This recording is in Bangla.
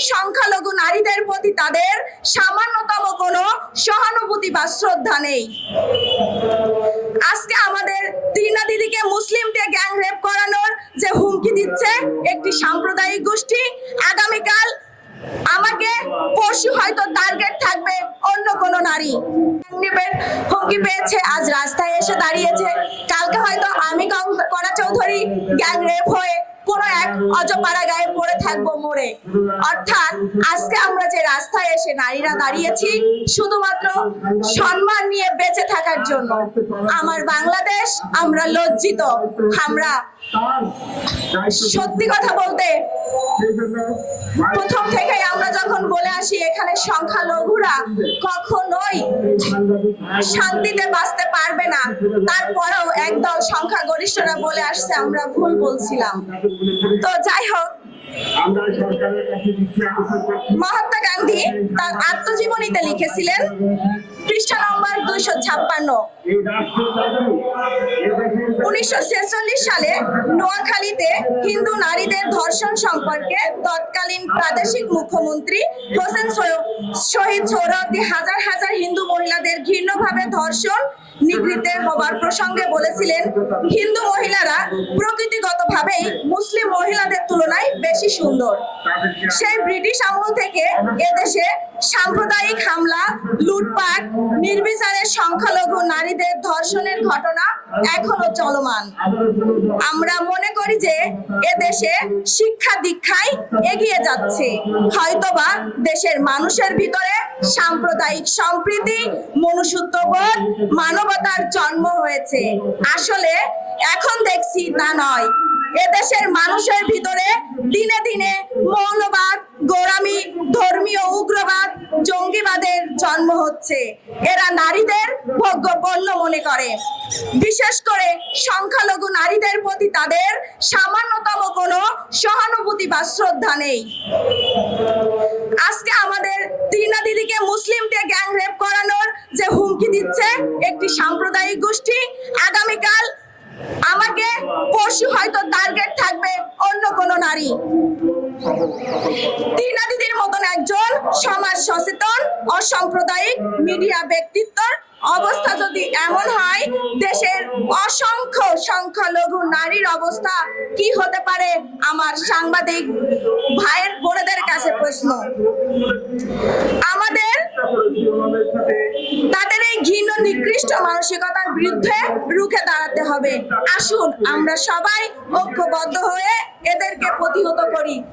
সংখ্যালঘু নারীদের প্রতি তাদের সামান্যতম কোনো সহানুভূতি বা শ্রদ্ধা নেই। আজকে আমাদের ত্রিনা দিদিকে মুসলিম দিয়ে গ্যাং রেপ করানোর যে হুমকি দিচ্ছে একটি সাম্প্রদায়িক গোষ্ঠী, আগামীকাল আমাকে পরশু হয়তো টার্গেট থাকবে অন্য কোনো নারী। হুমকি পেয়েছে, আজ রাস্তায় এসে দাঁড়িয়েছে। কালকে হয়তো আমি কং- কণা চৌধুরী গ্যাং রেপ হয়ে অজপাড়া গায়ে পড়ে থাকব মোড়ে অর্থাৎ আজকে আমরা যে রাস্তায় এসে নারীরা দাঁড়িয়েছি, শুধুমাত্র সম্মান নিয়ে বেঁচে থাকার জন্য। আমার বাংলাদেশ, আমরা লজ্জিত। আমরা সত্যি কথা বলতে প্রথম থেকেই আসি এখানে সংখ্যালঘুরা কখনোই শান্তিতে বাঁচতে পারবে না। তারপরেও একদল সংখ্যাগরিষ্ঠরা বলে আসছে আমরা ভুল বলছিলাম। তো যাই হোক মহাত্মা গান্ধী তার আত্মজীবনীতে লিখেছিলেন নম্বর দুইশো ছাপ্পান্ন। উনিশশো সালে নোয়াখালীতে হিন্দু নারীদের ধর্ষণ সম্পর্কে তৎকালীন প্রাদেশিক মুখ্যমন্ত্রী হোসেন সৈয়দ- শহীদ সৌরভ হাজার হাজার ঘৃণ্যভাবে ধর্ষণ নিগৃহীত হবার প্রসঙ্গে বলেছিলেন, হিন্দু মহিলারা প্রকৃতিগতভাবেই মুসলিম মহিলাদের তুলনায় বেশি সুন্দর। সেই ব্রিটিশ আমল থেকে এদেশে সাম্প্রদায়িক হামলা, লুটপাট, নির্বিচারে সংখ্যালঘু নারীদের ধর্ষণের ঘটনা এখনও চলমান। আমরা মনে করি যে এদেশে শিক্ষা দীক্ষায় এগিয়ে যাচ্ছে। হয়তোবা দেশের মানুষের ভিতরে সাম্প্রদায়িক সম্প্রীতি, মনুষ্যত্ববোধ, মানবতার জন্ম হয়েছে। আসলে এখন দেখছি তা নয়। এদেশের মানুষের ভিতরে জন্ম হচ্ছে। এরা নারীদের ভোগ্যপণ্য মনে করে। বিশেষ করে সংখ্যালঘু নারীদের প্রতি তাদের সামান্যতম কোনো সহানুভূতি বা শ্রদ্ধা নেই। আজকে আমাদের ত্রিনা দিদিকে মুসলিম দিয়ে গ্যাং রেপ করানোর যে হুমকি দিচ্ছে একটি সাম্প্রদায়িক গোষ্ঠী, আগামীকাল আমাকে পরশু হয়তো টার্গেট থাকবে অন্য কোনো নারী। টিনা দিদির মতন একজন সমাজ সচেতন, অসাম্প্রদায়িক মিডিয়া ব্যক্তিত্বর অবস্থা যদি এমন হয়, দেশের অসংখ্য সংখ্যালঘু নারীর অবস্থা কি হতে পারে? আমার সাংবাদিক ভাইয়ের বোনেদের কাছে প্রশ্ন। আমাদের তাদের এই ঘৃণ্য নিকৃষ্ট মানসিকতার বিরুদ্ধে রুখে দাঁড়াতে হবে। আসুন, আমরা সবাই ঐক্যবদ্ধ হয়ে এদেরকে প্রতিহত করি।